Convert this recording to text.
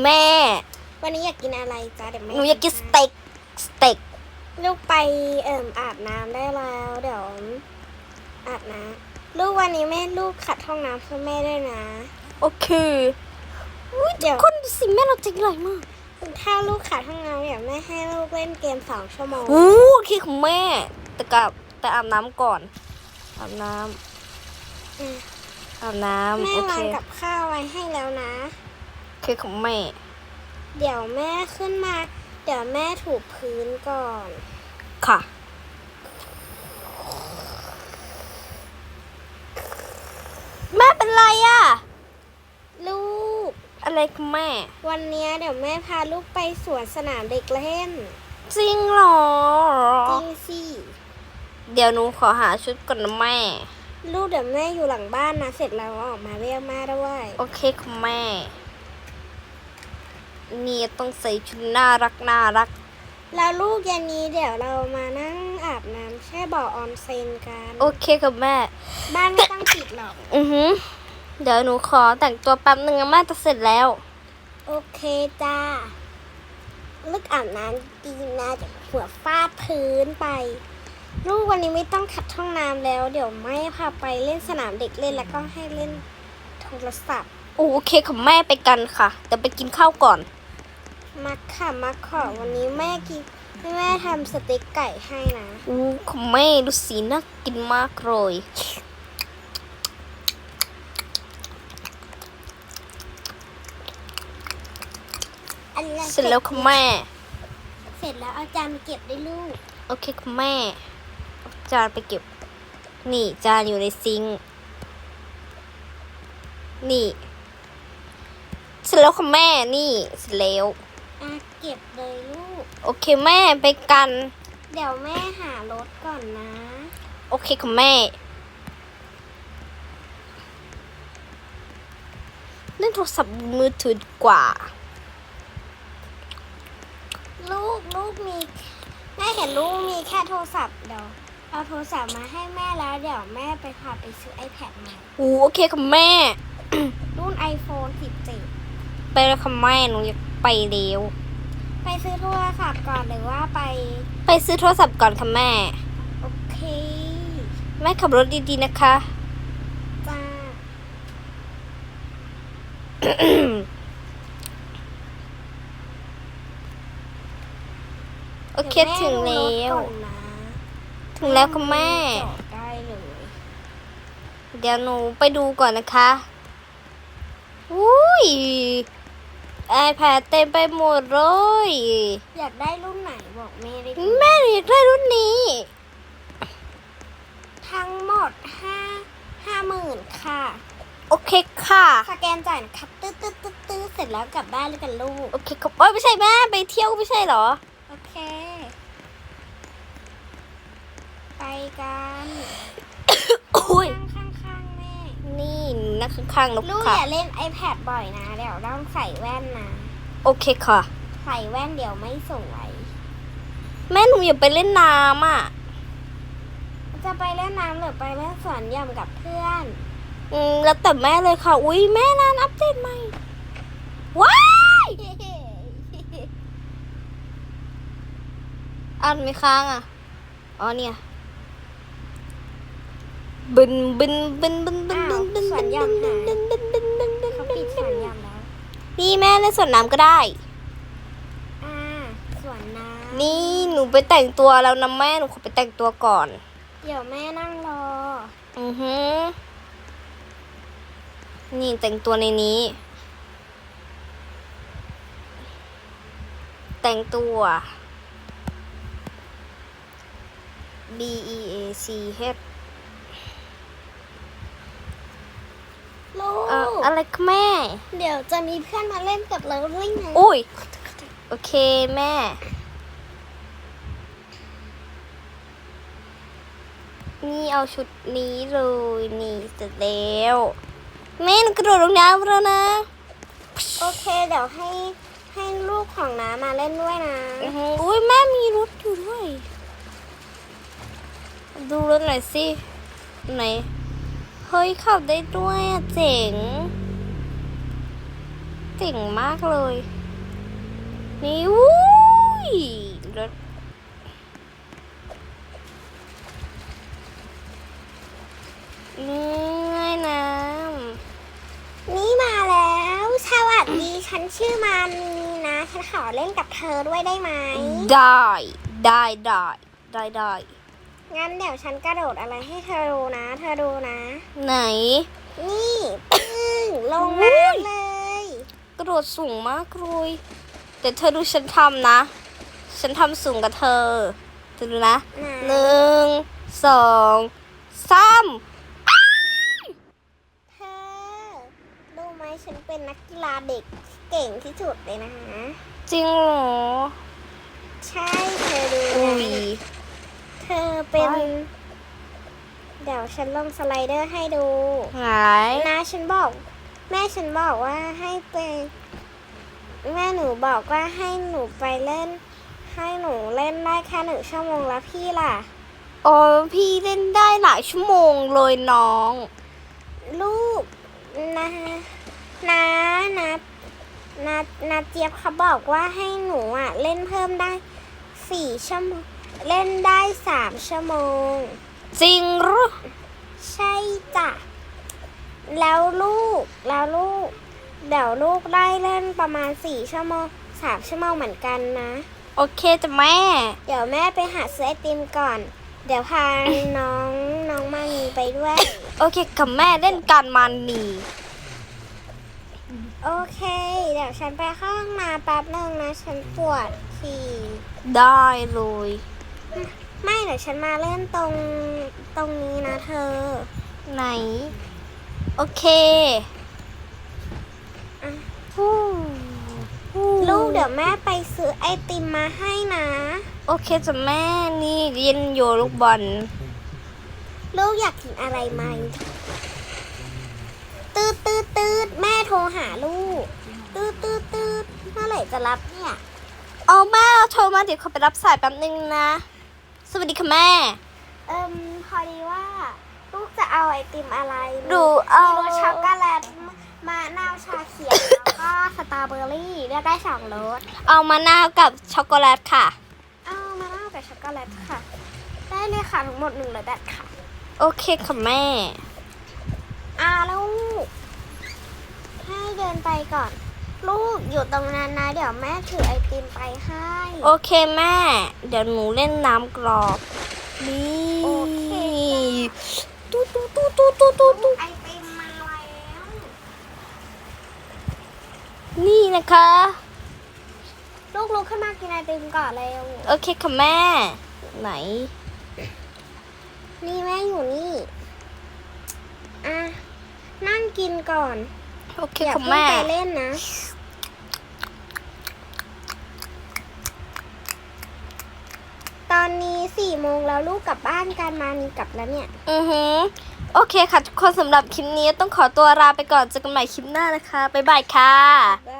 คุณแม่ วันนี้อยากกินอะไรจ๊ะเดี๋ยวแม่หนูอยากกินสเต็กสเต็กลูกไปเอิ่มอาบน้ำได้แล้วเดี๋ยวอาบน้ำลูกวันนี้แม่ลูกขัดห้องน้ำเพื่อแม่ด้วยนะ โอเคอุ๊ยเดี๋ยวคนดูสิแม่เราใจร้ายมากถ้าลูกขัดห้องน้ำเดี๋ยวแม่ให้ลูกเล่นเกมสองชั่วโมงโอ้โอเคคุณแม่ แต่กับแต่อาบน้ำก่อน อาบน้ำอืมอาบน้ำแม่โอเควางกับข้าวไว้ให้แล้วนะ โอเคคุณแม่ เดี๋ยวแม่ขึ้นมา เดี๋ยวแม่ถูพื้นก่อน ค่ะ แม่เป็นไรอะลูก อะไรคุณแม่ วันเนี้ยเดี๋ยวแม่พาลูกไปสวนสนามเด็กเล่นจริงเหรอ จริงสิเดี๋ยวหนูขอหาชุดก่อนนะแม่ ลูกเดี๋ยวแม่อยู่หลังบ้านนะ เสร็จแล้วออกมาเรียกแม่ด้วย โอเคคุณแม่ นี่ต้องใส่ชุดน่ารักน่ารัก แล้วลูกเย็นนี้เดี๋ยวเรามานั่งอาบน้ำแช่บ่อออนเซนกัน โอเคค่ะแม่ บ้านไม่ต้องปิดหรอก อือหือเดี๋ยวหนูขอแต่งตัวแป๊บนึงนะแม่จะเสร็จแล้ว โอเคจ้าลูกอาบน้ำดีนะเดี๋ยวหัวฟาดพื้นไป ลูกวันนี้ไม่ต้องขัดห้องน้ำแล้ว เดี๋ยวแม่พาไปเล่นสนามเด็กเล่นแล้วก็ให้เล่นโทรศัพท์ โอเคค่ะแม่ไปกันค่ะเดี๋ยวไปกินข้าวก่อน มาค่ะมาขอวันนี้แม่กินแม่ทำสเต็กไก่ให้นะอู้คุณแม่ดูสีน่ากินมากเลยอันนี้เสร็จแล้วคุณแม่ เสร็จแล้วเอาจานมาเก็บได้ลูก โอเคคุณแม่เอาจานไปเก็บ นี่จานอยู่ในซิงค์นี่ เสร็จแล้วคุณแม่ นี่ เสร็จแล้ว อะเก็บเลยลูก โอเคแม่ไปกัน เดี๋ยวแม่หารถก่อนนะ โอเคคุณแม่เล่นโทรศัพท์มือถือดีกว่า ลูกลูกมีแม่เห็นลูกมีแค่โทรศัพท์เดี๋ยวเอาโทรศัพท์มาให้แม่แล้ว เดี๋ยวแม่ไปพาไปซื้อ iPad ใหม่อู้โอเคคุณแม่ รุ่น iPhone 17 ไปแล้วค่ะแม่หนูอยาก ไปเร็วไปซื้อโทรศัพท์ก่อนหรือว่าไป ไปซื้อโทรศัพท์ก่อนค่ะแม่ โอเค แม่ขับรถดีๆนะคะ จ้า โอเคดี๋ยถึงม่แล้วดูรถก่อนนะถึงแล้วค่ะแม่จอดได้เลย เดี๋ยวหนูไปดูก่อนนะคะ อุ้ย iPad เต็มไปหมดเลย อยากได้รุ่นไหนบอกแม่ได้ดูแม่หนูอยากได้รุ่นนี้ ทั้งหมดห้าห้าหมื่นค่ะ โอเคค่ะ สแกนจ่ายนะคะตืดตืดตืดตืดเสร็จแล้วกลับบ้านเลยกันลูก โอเคครับเอ้ยไม่ใช่แม่ไปเที่ยวไม่ใช่เหรอ โอเค ไปกันอุ้ย นี่หนูนั่งข้างๆนกลูกค่ะอย่าเล่น iPad บ่อยนะ เดี๋ยวต้องใส่แว่นนะ โอเคค่ะ ใส่แว่นเดี๋ยวไม่สวย แม่หนูอยากไปเล่นน้ำอะจะไปเล่นน้ำหรือไปเล่นสวนหย่อมกับเพื่อน อืมแล้วแต่แม่เลยค่ะ อุ้ยแม่นานอัปเดตใหม่ ว้ายอ่านไม่ค้างอะ อ๋อเนี่ย บึนบึนบึนบึนบึน สวนยามหเขาปิดสวนยามแนี่แม่เล่นสวนน้ำก็ได้ อ่าสวนน้ำนี่หนูไปแต่งตัวแล้วนะแม่หนูขอไปแต่งตัวก่อน เดี๋ยวแม่นั่งรอ อือฮึนี่แต่งตัวในนี้ แต่งตัว B E A C H อ่อกอะไรคะแม่ เดี๋ยวจะมีเพื่อนมาเล่นกับเราด้วยนะอุ้ย โอเคแม่ นี่เอาชุดนี้เลยนี่เสร็จแล้วแม่หนูกระโดดลงน้ำแล้วนะ โอเค เดี๋ยวให้ให้ลูกของน้ามาเล่นด้วยนะอื้อหืออุ้ยแม่มีรถอยู่ด้วย ดูรถหน่อยสิ ไหน เฮ้ยขับได้ด้วยอะเจ๋ง เจ๋งมากเลย นี่วุ้ยรถนี่ไงน้นี่มาแล้ว สวัสดี ฉันชื่อมานีนะ ฉันขอเล่นกับเธอด้วยได้ไหมำได้ ได้ได้ได้ได้ งั้นเดี๋ยวฉันกระโดดอะไรให้เธอดูนะ เธอดูนะ ไหน นี่ปึ้งลงน้ำเลย กระโดดสูงมากเลยแต่เธอดูฉันทำนะ ฉันทำสูงกับเธอเธอดูนะไหนหนึ่งสองสามเธอรู้ไหมฉันเป็นนักกีฬาเด็กที่เก่งที่สุดเลยนะ จริงเหรอ ใช่เธอดู อุ้ นะ ย เธอเป็น ไป เดี๋ยว ฉันลงสไลเดอร์ให้ดูหายนะฉันบอก แม่ฉันบอกว่าให้ไป แม่หนูบอกว่าให้หนูไปเล่น ให้หนูเล่นได้แค่หนึ่งชั่วโมงแล้วพี่ล่ะอ๋อพี่เล่นได้หลายชั่วโมงเลยน้อง ลูกนะนะนะนะนะเจี๊ยบเขาบอกว่าให้หนูอะ เล่นเพิ่มได้สี่ชั่วโมง เล่นได้สามชั่วโมง จริงเหรอใช่จ้ะ แล้วลูก แล้วลูก เดี๋ยวลูกได้เล่นประมาณสี่ชั่วโมงสามชั่วโมงเหมือนกันนะ โอเคจ้ะแม่ เดี๋ยวแม่ไปหาซื้อไอติมก่อน เดี๋ยวพาน้องน้องมานีไปด้วย โอเคกับแม่เล่นการมันนีโอเค เดี๋ยวฉันไปเข้าห้องน้ำแป๊บนึงนะ ฉันปวดฉี่ได้เลย ไม่เดี๋ยวฉันมาเล่นตรงตรงนี้นะเธอ ไหน โอเคอะฮู้ฮู้ลูกเดี๋ยวแม่ไปซื้อไอติมมาให้นะ โอเคจ้ะแม่นี่เย็นอยู่ลูกบอลลูกอยากกินอะไรไหมตืดตืดตืดแม่โทรหาลูกตืดตืดตืดเมื่อไหร่จะรับเนี่ย เอาแม่เอาโทรมาเดี๋ยวเขาไปรับสายแป๊บนึงนะ สวัสดีค่ะแม่ เอิมพอดีว่า ลูกจะเอาไอติมอะไรดูเอา มีรสช็อกโกแลตมะนาวชาเขียว แล้วก็สตรอเบอรี่เลือกได้สองรสเอามะนาวกับช็อกโกแลตค่ะ เอามะนาวกับช็อกโกแลตค่ะ ได้เลยค่ะทั้งหมดหนึ่งร้อยแปดค่ะโอเคค่ะแม่ อ่าลูกให้เดินไปก่อน ลูกอยู่ตรงนั้นนะ เดี๋ยวแม่ถือไอติมไปให้ โอเคแม่ เดี๋ยวหนูเล่นน้ำกรอบ นี่โอเคตู้ตู้ตู้ตู้ตู้ตู้ตู้ไอติมมาแล้วนี่นะคะ ลูกลุกขึ้นมากินไอติมก่อนเร็วโอเคค่ะแม่ ไหน นี่แม่อยู่นี่อะนั่งกินก่อนโอเคอย่าค่ะเพิ่งแม่ ไปเล่นนะ ตอนนี้สี่ โมงแล้วลูกกลับบ้านกันมานี่กลับแล้วเนี่ย อือหือโอเคค่ะ ทุกคนสำหรับคลิปนี้ต้องขอตัวลาไปก่อนเจอกันใหม่คลิปหน้านะคะ บ๊ายบายค่ะบา